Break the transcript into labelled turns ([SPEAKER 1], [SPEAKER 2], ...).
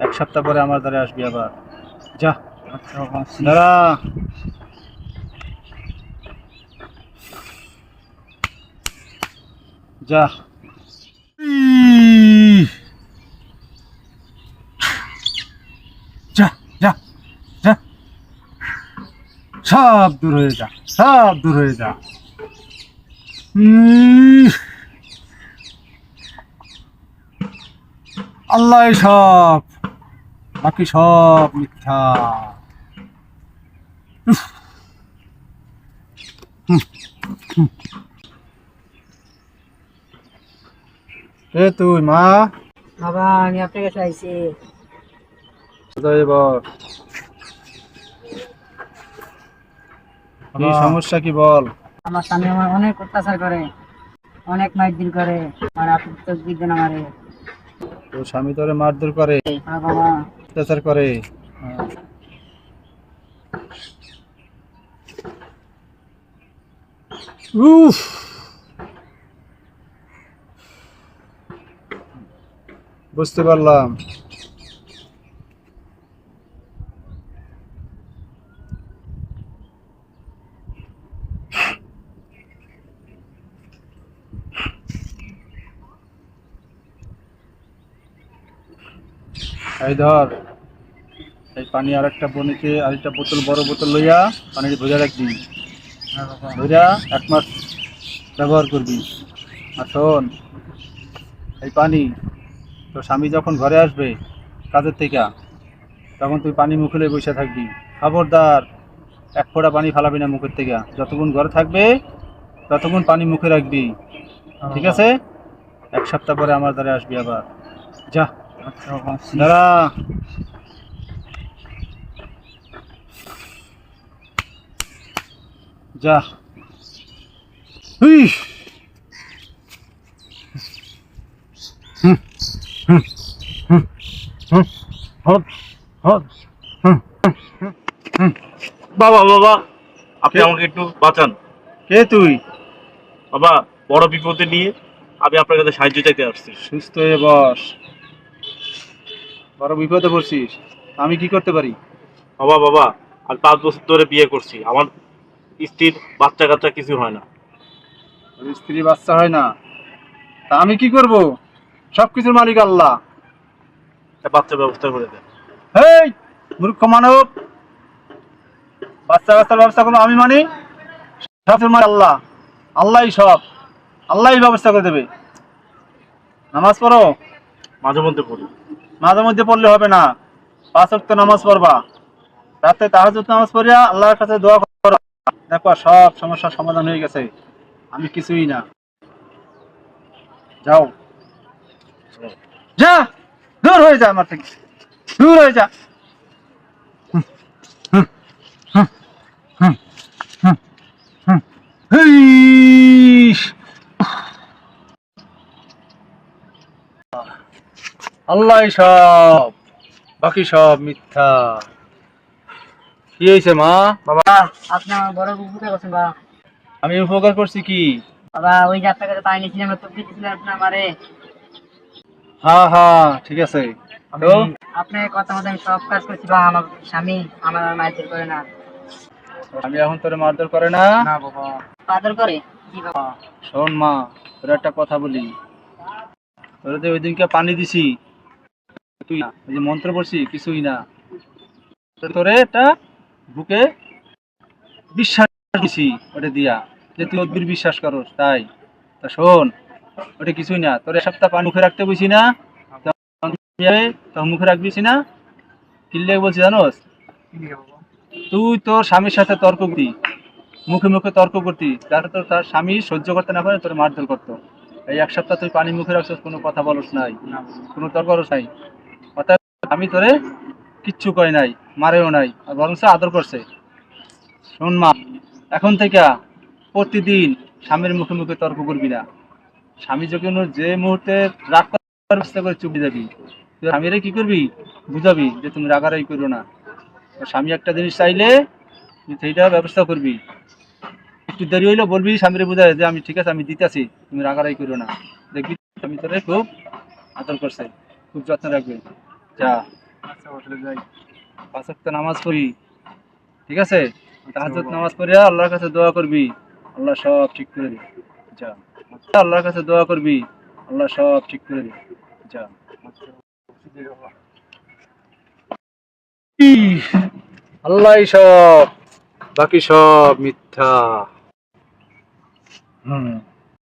[SPEAKER 1] এক সপ্তাহ পরে আমার দ্বারা আসবি আবার। যা। দাঁড়া। যা। যা যা যা। সব দূর হয়ে যা, সব দূর হয়ে যা। আল্লাহ সব বাকি সব মিথ্যা। কে তুই মা?
[SPEAKER 2] বাবা আমি আপনার কাছে আইছি
[SPEAKER 1] কি সমস্যা কি বল?
[SPEAKER 2] আমার স্বামী আমার অনেক অত্যাচার করে অনেক মাইদিন করে আর আপনি তো দিবেন আমারে।
[SPEAKER 1] স্বামী তোরে মারধর করে।
[SPEAKER 2] আর বাবা।
[SPEAKER 1] অত্যাচার করে। উফ। বুঝতে পারলাম। এই ধর। এই পানি আর একটা বনিতে আরেকটা বোতল বড় বোতল লইয়া পানি ভোজা রাখবি। ভোজা এক মাস ব্যবহার করবি। আর শোন এই পানি তোর স্বামী যখন ঘরে আসবে কাজের থেকে তখন তুই পানি মুখে বসে থাকবি। খবরদার এক ফোঁটা পানি ফালাবি না মুখের থেকে। যতক্ষণ ঘরে থাকবে ততক্ষণ পানি মুখে রাখবি। ঠিক আছে? এক সপ্তাহ পরে আমার দ্বারা আসবি আবার। যা।
[SPEAKER 3] আচ্ছা
[SPEAKER 1] দাঁড়া। যা। হুই হুম, হুম, হুম, হুম, হট, হট, হুম, হুম, হুম।
[SPEAKER 4] বাবা বাবা আপনি আমাকে একটু বাঁচান।
[SPEAKER 1] কে তুই?
[SPEAKER 4] বাবা বড় বিপদে নিয়ে আমি আপনার কাছে সাহায্য চাইতে আসছি।
[SPEAKER 1] সুস্থ হয়ে বস। বড় বিপদে পড়ছিস আমি কি করতে পারি?
[SPEAKER 4] বাবা বাবা আমি পাঁচ বছর ধরে বিয়ে করছি। আমার স্ত্রীর বাচ্চা কাচ্চা কিছু হয় না।
[SPEAKER 1] স্ত্রী বাচ্চা হয় না। তা আমি কি করব? সব কিছুর মালিক আল্লাহ।
[SPEAKER 4] একটা বাচ্চা ব্যবস্থা করে দেন।
[SPEAKER 1] হেই মূর্খ মানব। বাচ্চা কাচ্চার ব্যবস্থা করব আমি মানি? সব কিছুর মালিক আল্লাহ। আল্লাহই সব। আল্লাহই ব্যবস্থা করে দেবে। নামাজ পড়ো।
[SPEAKER 4] মাঝে মধ্যে পড়ি।
[SPEAKER 1] মাঝে মধ্যে পড়লে হবে না। পাঁচ ওয়াক্ত নামাজ পড়বা। রাতে তাহাজুদ নামাজ পড়িয়া আল্লাহর কাছে দোয়া করো। দেখো, সব সমস্যার সমাধান হয়ে গেছে। আমি কিছুই না। যাও। যা! দূর হয়ে যা আমার থেকে। দূর হয়ে যা! আল্লাহ সব, বাকি সব মিথ্যা। কি হয়েছে মা? বাবা
[SPEAKER 2] আপনি আমার বড় উপকার করছেন বাবা।
[SPEAKER 1] আমি উপকার করছি কি?
[SPEAKER 2] বাবা ওই যে আপনার কাছে পানি নিয়েছিলাম তো দিয়েছিলেন আপনি আমারে।
[SPEAKER 1] হ্যাঁ হ্যাঁ ঠিক আছে। তো?
[SPEAKER 2] আপনার কথা মতো আমি সব কাজ করছি বা আমার স্বামী আমার করে না।
[SPEAKER 1] আমি এখন তোরে মারধর করে না?
[SPEAKER 3] না বাবা।
[SPEAKER 2] পাদর করে? বাবা?
[SPEAKER 1] শোন মা তোর একটা কথা বলি। তোরে যে ওই দিনকে পানি দিছি তুই না। ওই যে মন্ত্র পড়ছি কিছুই না। তো তোরে একটা বুকে বিশ্বাস ওটা দিয়া, যে তুই অদ্ভুত বিশ্বাস করস, তাই। তা শোন, ওটা কিছুই না, তোর এক সপ্তাহ পানি মুখে রাখতে বলছি না মুখে রাখবিছি না? কিনলে বলছি জানোস? তুই তোর স্বামীর সাথে তর্ক করতি, মুখে মুখে তর্ক করতি, যাতে তোর তার স্বামী সহ্য করতে না পারে, তোর মারধর করতো। এই এক সপ্তাহ তুই পানি মুখে রাখছিস, কোনো কথা বলস নাই, কোনো তর্ক করস নাই। অর্থাৎ আমি তোরে কিচ্ছু কয় নাই, মারেও নাই, আর বরং আদর করছে। শোন মা, এখন থেকে প্রতিদিন স্বামীর মুখে মুখে তর্ক করবি না। স্বামী যখন যে মুহূর্তে রাগ চেষ্টা করে চুপে যাবি স্বামীরে কি করবি? বুঝাবি যে তুমি রাগারাই করো না। স্বামী একটা জিনিস চাইলে সেইটা ব্যবস্থা করবি। একটু দেরি হইলে বলবি স্বামীরে বুঝায় যে আমি ঠিক আছে, আমি দিতেছি, তুমি রাগারাই করো না। দেখবি, স্বামী তোরে খুব আদর করছে, খুব যত্ন রাখবে। যা।
[SPEAKER 3] আচ্ছা বাবা যাই।
[SPEAKER 1] পাঁচ ওয়াক্ত নামাজ পড়ি। ঠিক আছে? তাহাজ্জুদ নামাজ পড়িয়া আল্লাহর কাছে দোয়া করবি। আল্লাহ সব ঠিক করে দিবে। যা। আল্লাহর কাছে দোয়া করবি আল্লাহ সব ঠিক করে দিবে। যা।
[SPEAKER 3] আচ্ছা
[SPEAKER 1] আল্লাহ সব বাকি সব মিথ্যা। হুম।